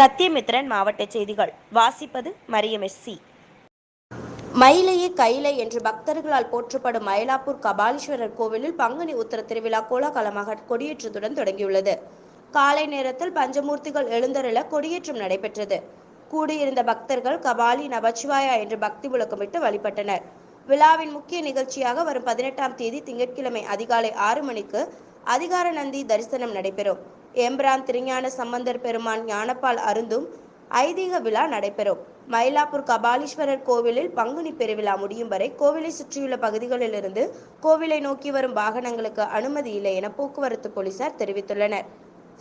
சத்தியமித்ரன் மாவட்ட செய்திகள். வாசிப்பது மரியம் எஸ்சி மயிலையே கைலை என்று பக்தர்களால் போற்றப்படும் மயிலாப்பூர் கபாலீஸ்வரர் கோவிலில் பங்குனி உத்திர திருவிழா கோலாகலமாக கொடியேற்றத்துடன் தொடங்கியுள்ளது. காலை நேரத்தில் பஞ்சமூர்த்திகள் எழுந்தருள கொடியேற்றம் நடைபெற்றது. கூடியிருந்த பக்தர்கள் கபாலி நபச்சிவாயா என்று பக்தி முழக்கமிட்டு வழிபட்டனர். விழாவின் முக்கிய நிகழ்ச்சியாக வரும் பதினெட்டாம் தேதி திங்கட்கிழமை அதிகாலை ஆறு மணிக்கு அதிகார நந்தி தரிசனம் நடைபெறும். எம்பிரான் திருஞான சம்பந்தர் பெருமான் ஞானப்பால் அருந்தும் ஐதீக விழா நடைபெறும். மயிலாப்பூர் கபாலீஸ்வரர் கோவிலில் பங்குனி பெருவிழா முடியும் வரை கோவிலை சுற்றியுள்ள பகுதிகளிலிருந்து கோவிலை நோக்கி வரும் வாகனங்களுக்கு அனுமதி இல்லை என போக்குவரத்து போலீசார் தெரிவித்துள்ளனர்.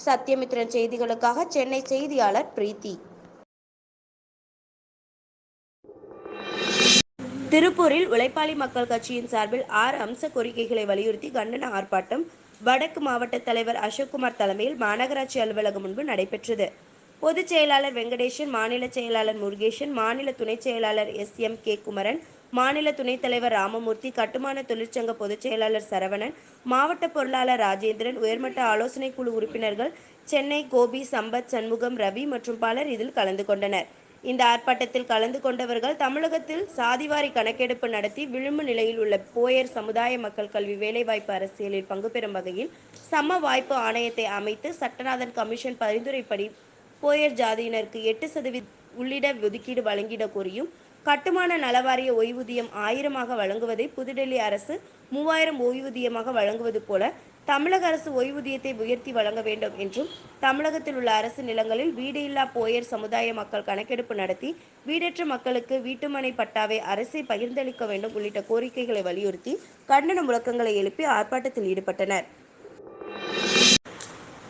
சத்யமித்ரன் செய்திகளுக்காக சென்னை செய்தியாளர் பிரீத்தி. திருப்பூரில் உழைப்பாளி மக்கள் கட்சியின் சார்பில் ஆறு அம்ச கோரிக்கைகளை வலியுறுத்தி கண்டன ஆர்ப்பாட்டம் வடக்கு மாவட்ட தலைவர் அசோக்குமார் தலைமையில் மாநகராட்சி அலுவலகம் முன்பு நடைபெற்றது. பொதுச் செயலாளர் வெங்கடேஷன் மாநில செயலாளர் முருகேஷன் மாநில துணைச் செயலாளர் எஸ். எம். கே. குமரன் மாநில துணைத் தலைவர் ராமமூர்த்தி கட்டுமான தொழிற்சங்க பொதுச் செயலாளர் சரவணன் மாவட்ட பொருளாளர் ராஜேந்திரன் உயர்மட்ட ஆலோசனைக் குழு உறுப்பினர்கள் சென்னை கோபி சம்பத் சண்முகம் ரவி மற்றும் பலர் இதில் கலந்து கொண்டனர். இந்த ஆர்ப்பாட்டத்தில் கலந்து கொண்டவர்கள் தமிழகத்தில் சாதிவாரி கணக்கெடுப்பு நடத்தி விளிம்பு நிலையில் உள்ள போயர் சமுதாய மக்கள் கல்வி வேலைவாய்ப்பு அரசியலில் பங்கு பெறும் வகையில் சம வாய்ப்பு ஆணையத்தை அமைத்து சட்டநாதன் கமிஷன் பரிந்துரைப்படி போயர் ஜாதியினருக்கு எட்டு சதவீத உள்ளிட ஒதுக்கீடு வழங்கிட கோரியும் கட்டுமான நலவாரிய ஓய்வூதியம் ஆயிரமாக வழங்குவதை புதுடெல்லி அரசு மூவாயிரம் ஓய்வூதியமாக வழங்குவது போல தமிழக அரசு ஓய்வூதியத்தை உயர்த்தி வழங்க வேண்டும் என்றும் தமிழகத்தில் உள்ள அரசு நிலங்களில் வீடு இல்லா போயர் சமுதாய மக்கள் கணக்கெடுப்பு நடத்தி வீடற்ற மக்களுக்கு வீட்டுமனை பட்டாவை அரசே பகிர்ந்தளிக்க வேண்டும் உள்ளிட்ட கோரிக்கைகளை வலியுறுத்தி கண்டன முழக்கங்களை எழுப்பி ஆர்ப்பாட்டத்தில் ஈடுபட்டனர்.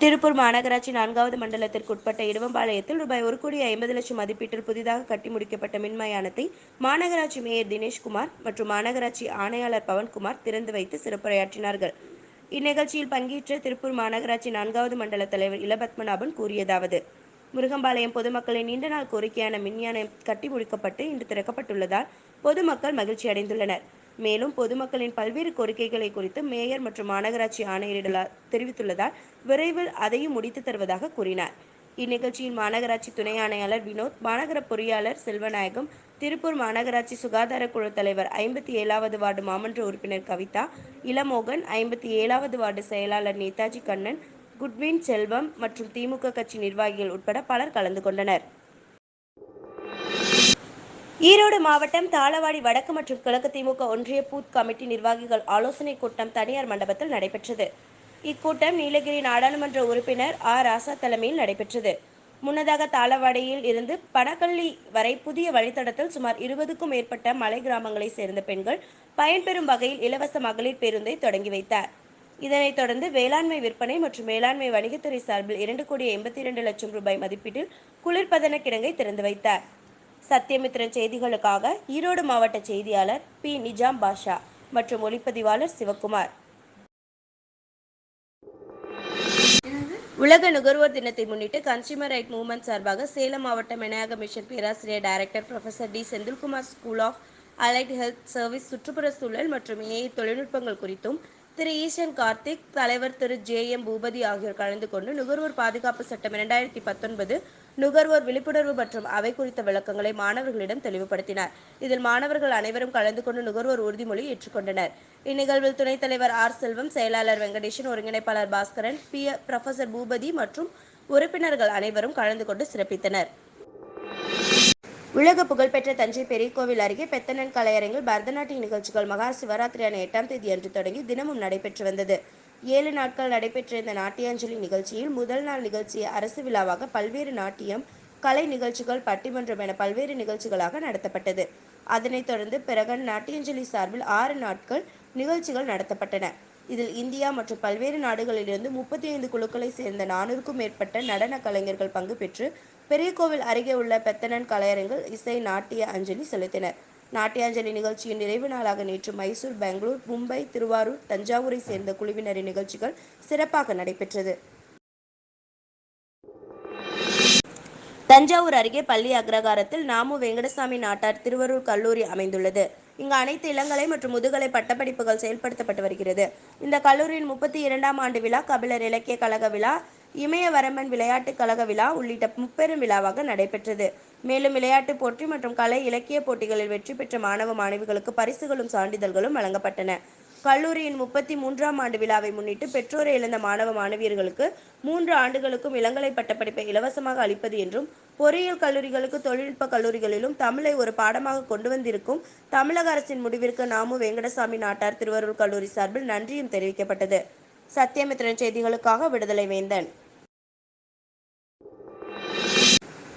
திருப்பூர் மாநகராட்சி நான்காவது மண்டலத்திற்கு உட்பட்ட இடுவம்பாளையத்தில் ரூபாய் ஒரு கோடி ஐம்பது லட்சம் மதிப்பீட்டில் புதிதாக கட்டி முடிக்கப்பட்ட மின்மயானத்தை மாநகராட்சி மேயர் தினேஷ்குமார் மற்றும் மாநகராட்சி ஆணையாளர் பவன்குமார் திறந்து வைத்து சிறப்புரையாற்றினார்கள். இந்நிகழ்ச்சியில் பங்கேற்ற திருப்பூர் மாநகராட்சி நான்காவது மண்டல தலைவர் இளபத்மநாபன் கூறியதாவது முருகம்பாளையம் பொதுமக்களின் நீண்ட நாள் கோரிக்கையான மின்யானம் கட்டி முடிக்கப்பட்டு இன்று திறக்கப்பட்டுள்ளதால் பொதுமக்கள் மகிழ்ச்சி அடைந்துள்ளனர். மேலும் பொதுமக்களின் பல்வேறு கோரிக்கைகளை குறித்து மேயர் மற்றும் மாநகராட்சி ஆணையரிடலால் தெரிவித்துள்ளதால் விரைவில் அதையும் முடித்து தருவதாக கூறினார். இந்நிகழ்ச்சியில் மாநகராட்சி துணை ஆணையாளர் வினோத் மாநகர பொறியாளர் செல்வநாயகம் திருப்பூர் மாநகராட்சி சுகாதார குழு தலைவர் ஐம்பத்தி ஏழாவது வார்டு மாமன்ற உறுப்பினர் கவிதா இளமோகன் ஐம்பத்தி ஏழாவது வார்டு செயலாளர் நேதாஜி கண்ணன் குட்வின் செல்வம் மற்றும் திமுக கட்சி நிர்வாகிகள் உட்பட பலர் கலந்து கொண்டனர். ஈரோடு மாவட்டம் தாளவாடி வடக்கு மற்றும் கிழக்கு திமுக ஒன்றிய பூத் கமிட்டி நிர்வாகிகள் ஆலோசனைக் கூட்டம் தனியார் மண்டபத்தில் நடைபெற்றது. இக்கூட்டம் நீலகிரி நாடாளுமன்ற உறுப்பினர் ஆ ராசா தலைமையில் நடைபெற்றது. முன்னதாக தாளவாடியில் இருந்து பனகள்ளி வரை புதிய வழித்தடத்தில் சுமார் இருபதுக்கும் மேற்பட்ட மலை கிராமங்களைச் சேர்ந்த பெண்கள் பயன்பெறும் வகையில் இலவச மகளிர் பேருந்தை தொடங்கி வைத்தார். இதனைத் தொடர்ந்து வேளாண்மை விற்பனை மற்றும் வேளாண்மை வணிகத்துறை சார்பில் இரண்டு கோடி எண்பத்தி இரண்டு லட்சம் ரூபாய் மதிப்பீட்டில் குளிர்பதன கிடங்கை திறந்து வைத்தார். சத்யமித்ரன் செய்திகளுக்காக ஈரோடு மாவட்ட செய்தியாளர் பி. நிஜாம் பாஷா மற்றும் ஒளிப்பதிவாளர் சிவக்குமார் உலக நுகர்வோர் தினத்தை முன்னிட்டு கன்சியூமர் ரைட் மூவ்மெண்ட் சார்பாக சேலம் மாவட்ட மெனாக மிஷன் பேராசிரியர் director professor T Senthilkumar school of allied health service சுற்றுப்புற சூழல் மற்றும் ஏஐ தொழில்நுட்பங்கள் குறித்தும் திரு ஈசன் கார்த்திக் தலைவர் திரு ஜே எம் பூபதி ஆகியோர் கலந்து கொண்டு நுகர்வோர் பாதுகாப்பு சட்டம் இரண்டாயிரத்தி பத்தொன்பது நுகர்வோர் விழிப்புணர்வு மற்றும் அவை குறித்த விளக்கங்களை மாணவர்களிடம் தெளிவுபடுத்தினார். இதில் மாணவர்கள் அனைவரும் கலந்து கொண்டு நுகர்வோர் உறுதிமொழி ஏற்றுக்கொண்டனர். இந்நிகழ்வில் துணைத் தலைவர் ஆர். செல்வம் செயலாளர் வெங்கடேஷன் ஒருங்கிணைப்பாளர் பாஸ்கரன் பி. ப்ரொஃபசர் பூபதி மற்றும் உறுப்பினர்கள் அனைவரும் கலந்து கொண்டு சிறப்பித்தனர். உலக புகழ்பெற்ற தஞ்சை பெரிய கோவில் அருகே பெத்தனன் கலையரங்கில் பரதநாட்டிய நிகழ்ச்சிகள் மகா சிவராத்திரியான எட்டாம் தேதி அன்று தொடங்கி தினமும் நடைபெற்று வந்தது. ஏழு நாட்கள் நடைபெற்ற இந்த நாட்டியாஞ்சலி நிகழ்ச்சியில் முதல் நாள் நிகழ்ச்சியை அரசு விழாவாக பல்வேறு நாட்டியம் கலை நிகழ்ச்சிகள் பட்டிமன்றம் என பல்வேறு நிகழ்ச்சிகளாக நடத்தப்பட்டது. அதனைத் தொடர்ந்து பிறகு நாட்டியாஞ்சலி சார்பில் ஆறு நாட்கள் நிகழ்ச்சிகள் நடத்தப்பட்டன. இதில் இந்தியா மற்றும் பல்வேறு நாடுகளிலிருந்து முப்பத்தி ஐந்து குழுக்களை சேர்ந்த நானூறுக்கும் மேற்பட்ட நடன கலைஞர்கள் பங்கு பெற்று பெரிய கோவில் அருகே உள்ள பெத்தனன் கலையரங்கில் இசை நாட்டிய அஞ்சலி செலுத்தினர். நாட்டியாஞ்சலி நிகழ்ச்சியின் நிறைவு நாளாக நேற்று மைசூர் பெங்களூர் மும்பை திருவாரூர் தஞ்சாவூரை சேர்ந்த குழுவினரின் நிகழ்ச்சிகள் சிறப்பாக நடைபெற்றது. தஞ்சாவூர் அருகே பள்ளி அக்ரகாரத்தில் நாமு வெங்கடசாமி நாட்டார் திருவரூர் கல்லூரி அமைந்துள்ளது. இங்கு அனைத்து இளங்கலை மற்றும் முதுகலை பட்டப்படிப்புகள் செயல்படுத்தப்பட்டு வருகிறது. இந்த கல்லூரியின் முப்பத்தி இரண்டாம் ஆண்டு விழா கபிலர் இலக்கிய கழக விழா இமயவரம்பன் விளையாட்டுக் கழக விழா உள்ளிட்ட முப்பெரும் விழாவாக நடைபெற்றது. மேலும் விளையாட்டுப் போட்டி மற்றும் கலை இலக்கிய போட்டிகளில் வெற்றி பெற்ற மாணவ மாணவிகளுக்கு பரிசுகளும் சான்றிதழ்களும் வழங்கப்பட்டன. கல்லூரியின் முப்பத்தி மூன்றாம் ஆண்டு விழாவை முன்னிட்டு பெற்றோரை இழந்த மாணவ மாணவியர்களுக்கு மூன்று ஆண்டுகளுக்கும் இளங்கலை பட்டப்படிப்பை இலவசமாக அளிப்பது என்றும் பொறியியல் கல்லூரிகளுக்கு தொழில்நுட்ப கல்லூரிகளிலும் தமிழை ஒரு பாடமாக கொண்டு வந்திருக்கும் தமிழக அரசின் முடிவிற்கு நாமு வெங்கடசாமி நாட்டார் திருவருள் கல்லூரி சார்பில் நன்றியும் தெரிவிக்கப்பட்டது. சத்தியமித்திரன் செய்திகளுக்காக விடுதலை வேந்தன்.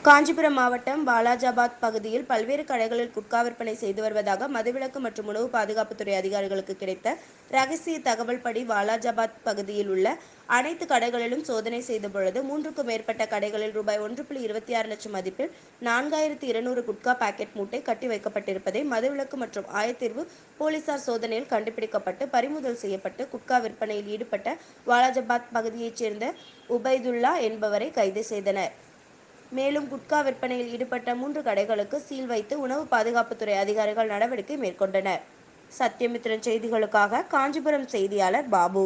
காஞ்சிபுரம் மாவட்டம் பாலாஜாபாத் பகுதியில் பல்வேறு கடைகளில் குட்கா விற்பனை செய்து வருவதாக மதுவிலக்கு மற்றும் உணவு பாதுகாப்புத்துறை அதிகாரிகளுக்கு கிடைத்த ரகசிய தகவல்படி பாலாஜாபாத் பகுதியில் உள்ள அனைத்து கடைகளிலும் சோதனை செய்தபொழுது மூன்றுக்கும் மேற்பட்ட கடைகளில் ரூபாய் ஒன்று புள்ளி இருபத்தி ஆறு லட்சம் மதிப்பில் நான்காயிரத்து இருநூறு குட்கா பாக்கெட் மூட்டை கட்டி வைக்கப்பட்டிருப்பதை மதுவிலக்கு மற்றும் ஆயத்தீர்வு போலீசார் சோதனையில் கண்டுபிடிக்கப்பட்டு பறிமுதல் செய்யப்பட்டு குட்கா விற்பனையில் ஈடுபட்ட வாலாஜாபாத் பகுதியைச் சேர்ந்த உபைதுல்லா என்பவரை கைது செய்தனர். மேலும் குட்கா விற்பனையில் ஈடுபட்ட மூன்று கடைகளுக்கு சீல் வைத்து உணவு பாதுகாப்புத்துறை அதிகாரிகள் நடவடிக்கை மேற்கொண்டனர். சத்யமித்ரன் செய்திகளுக்காக காஞ்சிபுரம் செய்தியாளர் பாபு.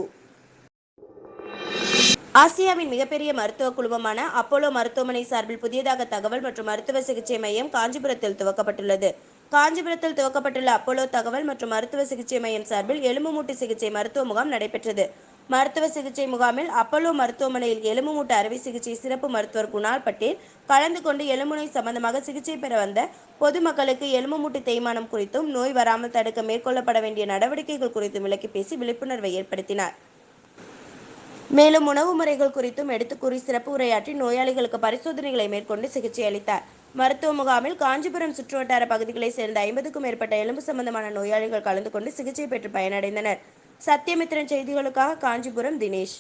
ஆசியாவின் மிகப்பெரிய மருத்துவ குழுமமான அப்போலோ மருத்துவமனை சார்பில் புதியதாக தகவல் மற்றும் மருத்துவ சிகிச்சை மையம் காஞ்சிபுரத்தில் துவக்கப்பட்டுள்ளது. காஞ்சிபுரத்தில் துவக்கப்பட்டுள்ள அப்போலோ தகவல் மற்றும் மருத்துவ சிகிச்சை மையம் சார்பில் எலும்பு மூட்டு சிகிச்சை மருத்துவ முகாம் நடைபெற்றது. மருத்துவ சிகிச்சை முகாமில் அப்பல்லோ மருத்துவமனையில் எலும்பு மூட்டு அறுவை சிகிச்சை சிறப்பு மருத்துவர் குணால் பட்டேல் கலந்து கொண்டு எலும்பு நோய் சம்பந்தமாக சிகிச்சை பெற வந்த பொதுமக்களுக்கு எலும்பு மூட்டு தேய்மானம் குறித்தும் நோய் வராமல் தடுக்க மேற்கொள்ளப்பட வேண்டிய நடவடிக்கைகள் குறித்தும் விளக்கி பேசி விழிப்புணர்வை ஏற்படுத்தினார். மேலும் உணவு முறைகள் குறித்தும் எடுத்துக்கூறி சிறப்பு உரையாற்றி நோயாளிகளுக்கு பரிசோதனைகளை மேற்கொண்டு சிகிச்சை அளித்தார். மருத்துவ முகாமில் காஞ்சிபுரம் சுற்றுவட்டார பகுதிகளைச் சேர்ந்த ஐம்பதுக்கும் மேற்பட்ட எலும்பு சம்பந்தமான நோயாளிகள் கலந்து கொண்டு சிகிச்சை பெற்று பயனடைந்தனர். சத்தியமித்திரன் செய்திகளுக்காக காஞ்சிபுரம் தினேஷ்.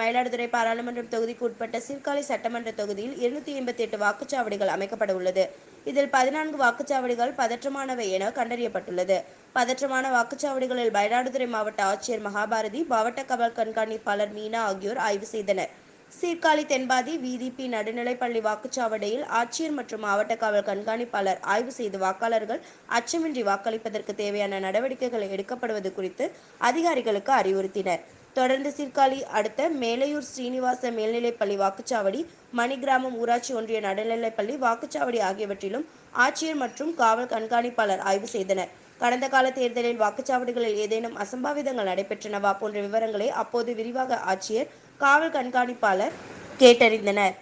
மயிலாடுதுறை பாராளுமன்றம் தொகுதிக்கு உட்பட்ட சீர்காழி சட்டமன்ற தொகுதியில் இருநூத்தி எண்பத்தி எட்டு வாக்குச்சாவடிகள் அமைக்கப்பட உள்ளது. இதில் பதினான்கு வாக்குச்சாவடிகள் பதற்றமானவை என கண்டறியப்பட்டுள்ளது. பதற்றமான வாக்குச்சாவடிகளில் மயிலாடுதுறை மாவட்ட ஆட்சியர் மகாபாரதி மாவட்ட காவல் கண்காணிப்பாளர் மீனா ஆகியோர் ஆய்வு செய்தனர். சீர்காழி தென்பாதி விதிபி நடுநிலைப்பள்ளி வாக்குச்சாவடியில் ஆட்சியர் மற்றும் மாவட்ட காவல் கண்காணிப்பாளர் ஆய்வு செய்து வாக்காளர்கள் அச்சமின்றி வாக்களிப்பதற்கு தேவையான நடவடிக்கைகள் எடுக்கப்படுவது குறித்து அதிகாரிகளுக்கு அறிவுறுத்தினர். தொடர்ந்து சீர்காழி அடுத்த மேலையூர் ஸ்ரீனிவாச மேல்நிலைப்பள்ளி வாக்குச்சாவடி மணிகிராமம் ஊராட்சி ஒன்றிய நடுநிலைப்பள்ளி வாக்குச்சாவடி ஆகியவற்றிலும் ஆட்சியர் மற்றும் காவல் கண்காணிப்பாளர் ஆய்வு செய்தனர். கடந்த கால தேர்தலில் வாக்குச்சாவடிகளில் ஏதேனும் அசம்பாவிதங்கள் நடைபெற்றனவா போன்ற விவரங்களை அப்போது விரிவாக ஆட்சியர் காவல் கண்காணிப்பாளர் கேட்டறிந்தனர்.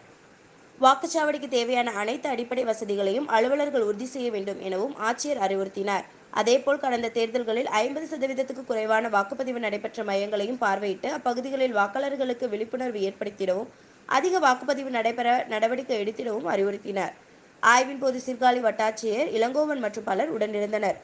வாக்குச்சாவடிக்கு தேவையான அனைத்து அடிப்படை வசதிகளையும் அலுவலர்கள் உறுதி செய்ய வேண்டும் எனவும் ஆட்சியர் அறிவுறுத்தினார். அதேபோல் கடந்த தேர்தல்களில் ஐம்பது சதவீதத்துக்கு குறைவான வாக்குப்பதிவு நடைபெற்ற மையங்களையும் பார்வையிட்டு அப்பகுதிகளில் வாக்காளர்களுக்கு விழிப்புணர்வு ஏற்படுத்திடவும் அதிக வாக்குப்பதிவு நடைபெற நடவடிக்கை எடுத்திடவும் அறிவுறுத்தினார். ஆய்வின் போது சீர்காழி வட்டாட்சியர் இளங்கோவன் மற்றும் பலர் உடனிருந்தனர்.